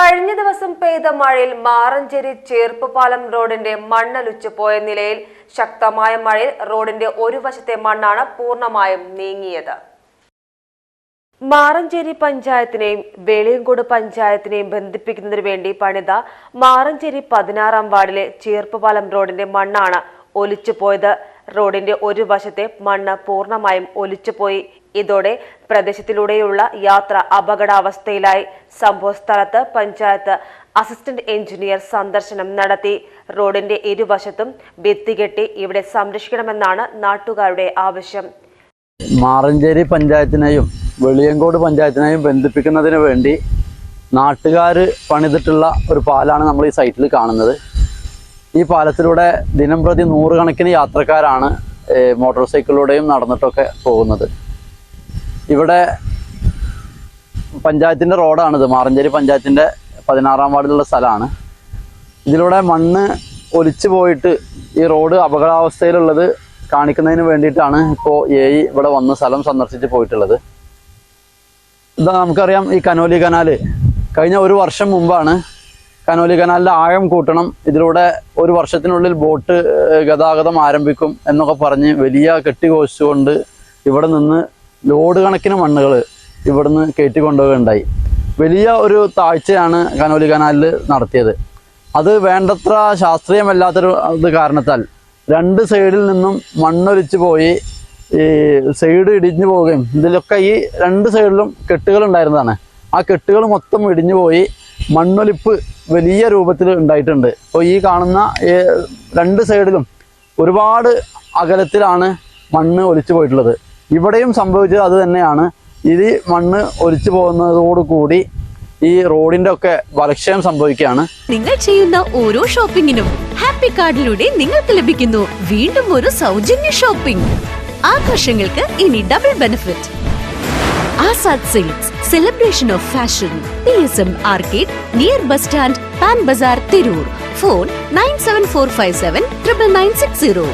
കഴിഞ്ഞ ദിവസം പെയ്ത മഴയിൽ മാറഞ്ചേരി ചേർപ്പുപാലം റോഡിന്റെ മണ്ണൊലിച്ചു പോയ നിലയിൽ ശക്തമായ മഴയിൽ റോഡിന്റെ ഒരു വശത്തെ മണ്ണാണ് പൂർണമായും നീങ്ങിയത്. മാറഞ്ചേരി പഞ്ചായത്തിനെയും വെളിയങ്കോട് പഞ്ചായത്തിനെയും ബന്ധിപ്പിക്കുന്നതിനു വേണ്ടി പണിത മാറഞ്ചേരി പതിനാറാം വാർഡിലെ ചേർപ്പുപാലം റോഡിന്റെ മണ്ണാണ് ഒലിച്ചുപോയത്. റോഡിന്റെ ഒരു വശത്തെ മണ്ണ് പൂർണമായും ഒലിച്ചുപോയി. ഇതോടെ പ്രദേശത്തിലൂടെയുള്ള യാത്ര അപകടാവസ്ഥയിലായി സംഭവസ്ഥലത്ത് പഞ്ചായത്ത് അസിസ്റ്റന്റ് എഞ്ചിനീയർ സന്ദർശനം നടത്തി. റോഡിന്റെ ഇരുവശത്തും ഭിത്തികെട്ടി ഇവിടെ സംരക്ഷിക്കണമെന്നാണ് നാട്ടുകാരുടെ ആവശ്യം. മാറഞ്ചേരി പഞ്ചായത്തിനെയും വെളിയങ്കോട് പഞ്ചായത്തിനെയും ബന്ധിപ്പിക്കുന്നതിന് വേണ്ടി നാട്ടുകാർ പണിതിട്ടുള്ള ഒരു പാലാണ് നമ്മൾ ഈ സൈറ്റിൽ കാണുന്നത്. ഈ പാലത്തിലൂടെ ദിനം പ്രതി നൂറുകണക്കിന് യാത്രക്കാരാണ് മോട്ടോർ സൈക്കിളിലൂടെയും നടന്നിട്ടൊക്കെ പോകുന്നത്. ഇവിടെ പഞ്ചായത്തിന്റെ റോഡാണിത് മാറഞ്ചേരി പഞ്ചായത്തിന്റെ പതിനാറാം വാർഡിലുള്ള സ്ഥലമാണ്. ഇതിലൂടെ മണ്ണ് ഒലിച്ചു പോയിട്ട് ഈ റോഡ് അപകടാവസ്ഥയിലുള്ളത് കാണിക്കുന്നതിന് വേണ്ടിയിട്ടാണ് ഇപ്പോൾ എ ഇവിടെ വന്ന് സ്ഥലം സന്ദർശിച്ച് പോയിട്ടുള്ളത്. ഇതാ നമുക്കറിയാം ഈ കനോലി കനാല് കഴിഞ്ഞ ഒരു വർഷം മുമ്പാണ് കനോലി കനാലിന്റെ ആഴം കൂട്ടണം. ഇതിലൂടെ ഒരു വർഷത്തിനുള്ളിൽ ബോട്ട് ഗതാഗതം ആരംഭിക്കും എന്നൊക്കെ പറഞ്ഞ് വലിയ കെട്ടിഘോഷിച്ചുകൊണ്ട് ഇവിടെ നിന്ന് ലോഡ് കണക്കിന് മണ്ണുകൾ ഇവിടുന്ന് കയറ്റി കൊണ്ടുപോകുകയുണ്ടായി വലിയ ഒരു താഴ്ചയാണ് കനോലി കനാലിൽ നടത്തിയത്. അത് വേണ്ടത്ര ശാസ്ത്രീയമല്ലാത്തൊരു ഇത് കാരണത്താൽ രണ്ട് സൈഡിൽ നിന്നും മണ്ണൊലിച്ച് പോയി ഈ സൈഡ് ഇടിഞ്ഞു പോവുകയും ഇതിലൊക്കെ ഈ രണ്ട് സൈഡിലും കെട്ടുകൾ ഉണ്ടായിരുന്നതാണ്. ആ കെട്ടുകൾ മൊത്തം ഇടിഞ്ഞു പോയി മണ്ണൊലിപ്പ് വലിയ രൂപത്തിൽ ഉണ്ടായിട്ടുണ്ട്. അപ്പോൾ ഈ കാണുന്ന രണ്ട് സൈഡിലും ഒരുപാട് അകലത്തിലാണ് മണ്ണ് ഒലിച്ചു പോയിട്ടുള്ളത്. ഇവിടെയും സംഭവിച്ചത് അത് തന്നെയാണ്. ഇത് മണ്ണ് ഒലിച്ചു പോകുന്നതോടുകൂടി ഈ റോഡിന്റെ ഒക്കെ ബലക്ഷയം സംഭവിക്കുകയാണ്. നിങ്ങൾ ചെയ്യുന്ന ഓരോ ഷോപ്പിംഗിനും ഹാപ്പി കാർഡിലൂടെ നിങ്ങൾക്ക് ലഭിക്കുന്നു. വീണ്ടും ഒരു സൗജന്യ ഷോപ്പിംഗ്. ആഘോഷങ്ങൾക്ക് ഇനി double benefit Azad silks celebration of fashion P S M arcade near bus stand Pan Bazar Tirur phone nine seven four five seven triple nine six zero